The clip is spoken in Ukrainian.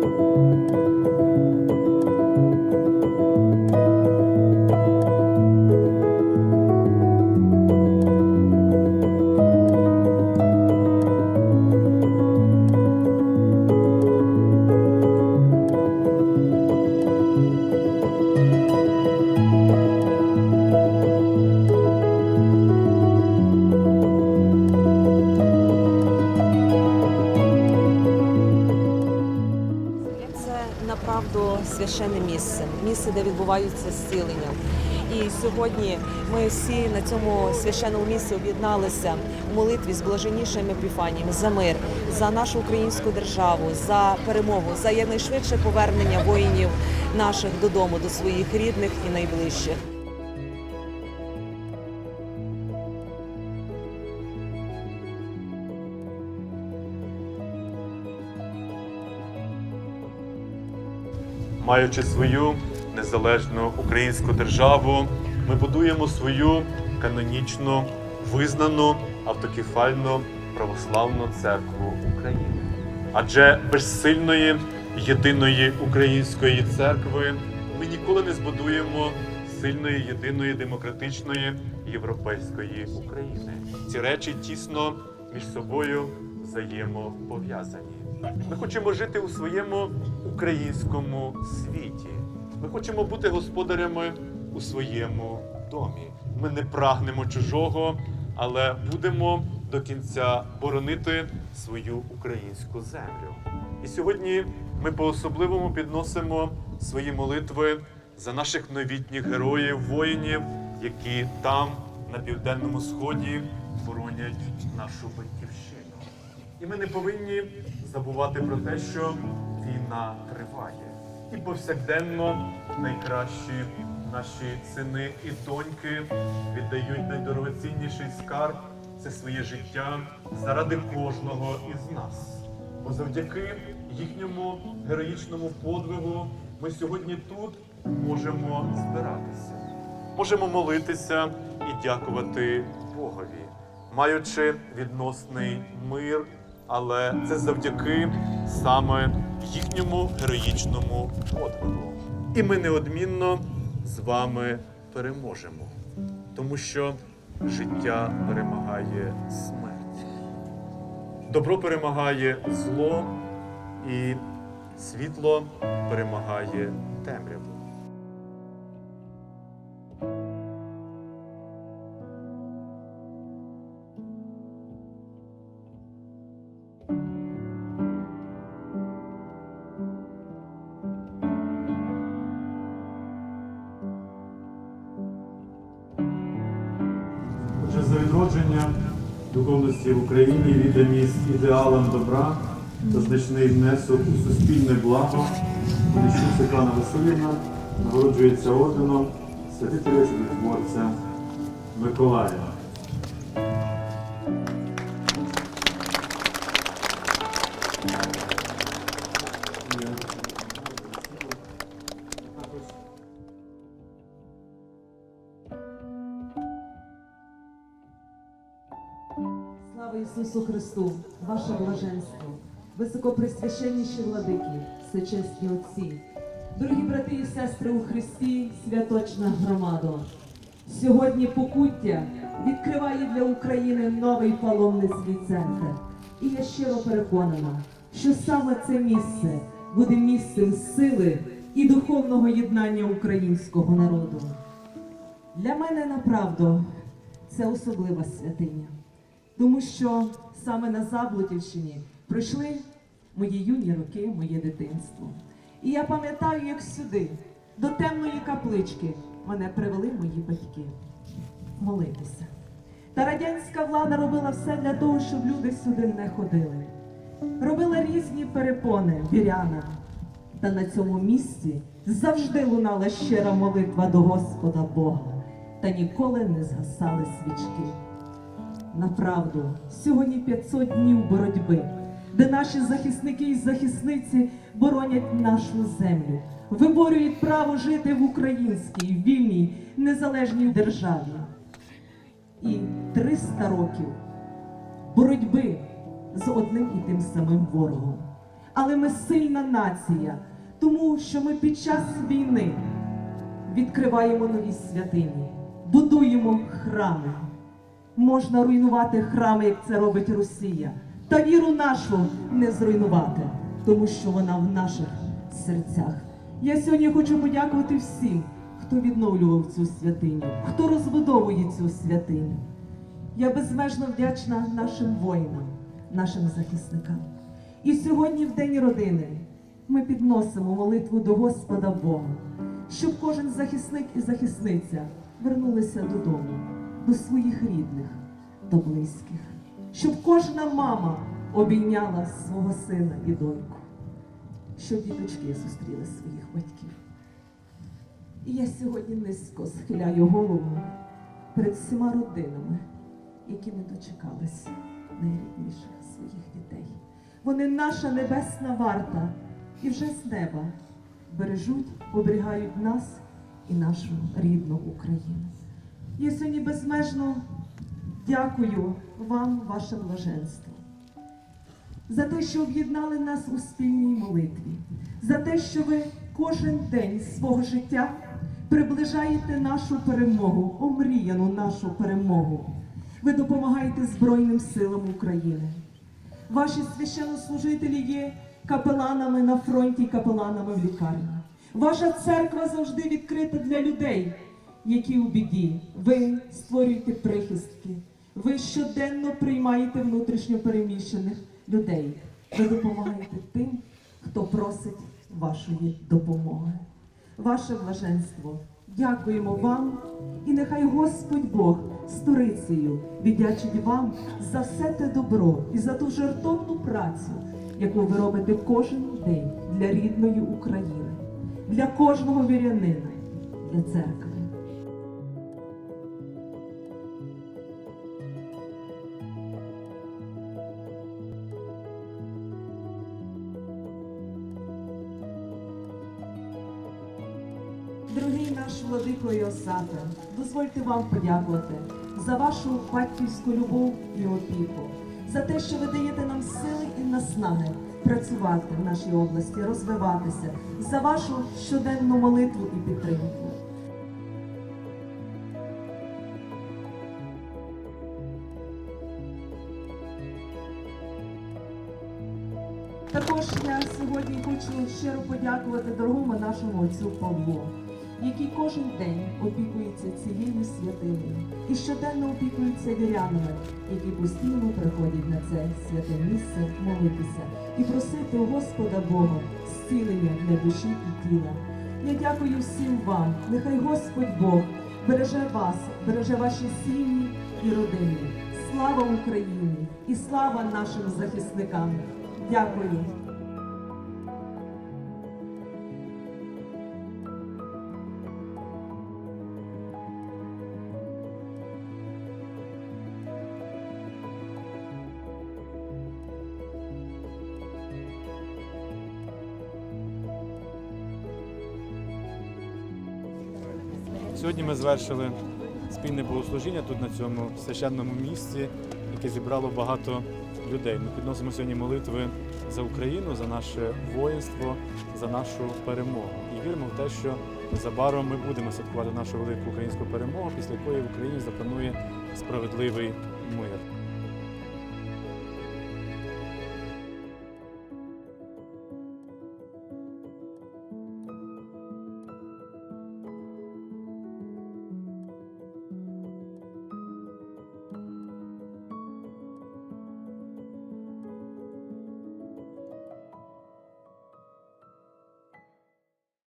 Це відбуваються зцілення. І сьогодні ми всі на цьому священному місці об'єдналися у молитві з блаженнішим епіфанієм за мир, за нашу українську державу, за перемогу, за якнайшвидше повернення воїнів наших додому, до своїх рідних і найближчих. Маючи свою незалежну українську державу, ми будуємо свою канонічну, визнану автокефальну православну церкву України. Адже без сильної єдиної української церкви ми ніколи не збудуємо сильної єдиної демократичної європейської України. Ці речі тісно між собою взаємопов'язані. Ми хочемо жити у своєму українському світі. Ми хочемо бути господарями у своєму домі. Ми не прагнемо чужого, але будемо до кінця боронити свою українську землю. І сьогодні ми по-особливому підносимо свої молитви за наших новітніх героїв, воїнів, які там, на південному сході, боронять нашу батьківщину. І ми не повинні забувати про те, що війна триває. І повсякденно найкращі наші сини і доньки віддають найдорогоцінніший скарб це своє життя заради кожного із нас. Бо завдяки їхньому героїчному подвигу ми сьогодні тут можемо збиратися, можемо молитися і дякувати Богові, маючи відносний мир, але це завдяки саме їхньому героїчному подвигу. І ми неодмінно з вами переможемо, тому що життя перемагає смерть. Добро перемагає зло, і світло перемагає темряву. Духовності в Україні, відданість ідеалам добра та значний внесок у суспільне благо, Поліщук Світлана Васильівна нагороджується орденом святителя чудотворця Миколая. Ісусу Христу, ваше блаженство, високопресвященніші владики, всечесні отці, дорогі брати і сестри у Христі, святочна громадо. Сьогодні покуття відкриває для України новий паломницький центр. І я щиро переконана, що саме це місце буде місцем сили і духовного єднання українського народу. Для мене направду це особлива святиня тому що саме на Заблудівщині пройшли мої юні роки, моє дитинство. І я пам'ятаю, як сюди, до темної каплички, мене привели мої батьки молитися. Та радянська влада робила все для того, щоб люди сюди не ходили. Робила різні перепони вірянам. Та на цьому місці завжди лунала щира молитва до Господа Бога, та ніколи не згасали свічки. Направду, сьогодні 500 днів боротьби, де наші захисники і захисниці боронять нашу землю, виборюють право жити в українській вільній незалежній державі. І 300 років боротьби з одним і тим самим ворогом. але ми сильна нація, тому що ми під час війни відкриваємо нові святині, будуємо храми. Можна руйнувати храми, як це робить Росія, та віру нашу не зруйнувати, тому що вона в наших серцях. Я сьогодні хочу подякувати всім, хто відновлював цю святиню, хто розбудовує цю святиню. Я безмежно вдячна нашим воїнам, нашим захисникам. І сьогодні, в День родини, ми підносимо молитву до Господа Бога, щоб кожен захисник і захисниця вернулися додому, до своїх рідних, до близьких, щоб кожна мама обійняла свого сина і доньку, щоб діточки зустріли своїх батьків. І я сьогодні низько схиляю голову перед всіма родинами, які не дочекалися найрідніших своїх дітей. Вони наша небесна варта, і вже з неба бережуть, оберігають нас і нашу рідну Україну. Я сьогодні безмежно дякую вам, ваше блаженство, за те, що об'єднали нас у спільній молитві, за те, що ви кожен день свого життя приближаєте нашу перемогу, омріяну нашу перемогу. Ви допомагаєте Збройним силам України. Ваші священнослужителі є капеланами на фронті, капеланами в лікарні. Ваша церква завжди відкрита для людей, які у біді. Ви створюєте прихистки. Ви щоденно приймаєте внутрішньо переміщених людей. Ви допомагаєте тим, хто просить вашої допомоги. Ваше блаженство. Дякуємо вам, і нехай Господь Бог сторицею віддячить вам за все те добро і за ту жертовну працю, яку ви робите кожен день для рідної України, для кожного вірянина, для церкви. Дорогий наш владико Йосафе, дозвольте вам подякувати за вашу батьківську любов і опіку, за те, що ви даєте нам сили і наснаги працювати в нашій області, розвиватися, за вашу щоденну молитву і підтримку. Також я сьогодні хочу щиро подякувати дорогому нашому отцю Павлу, який кожен день опікується цією святиною і щоденно опікується вірянами, які постійно приходять на це святе місце молитися і просити у Господа Бога зцілення для душі і тіла. Я дякую всім вам. Нехай Господь Бог береже вас, береже ваші сім'ї і родини. Слава Україні і слава нашим захисникам! Дякую. Сьогодні ми звершили спільне богослужіння тут на цьому священному місці, яке зібрало багато людей. Ми підносимо сьогодні молитви за Україну, за наше воїнство, за нашу перемогу. І віримо в те, що незабаром ми будемо святкувати нашу велику українську перемогу, після якої в Україні запанує справедливий мир.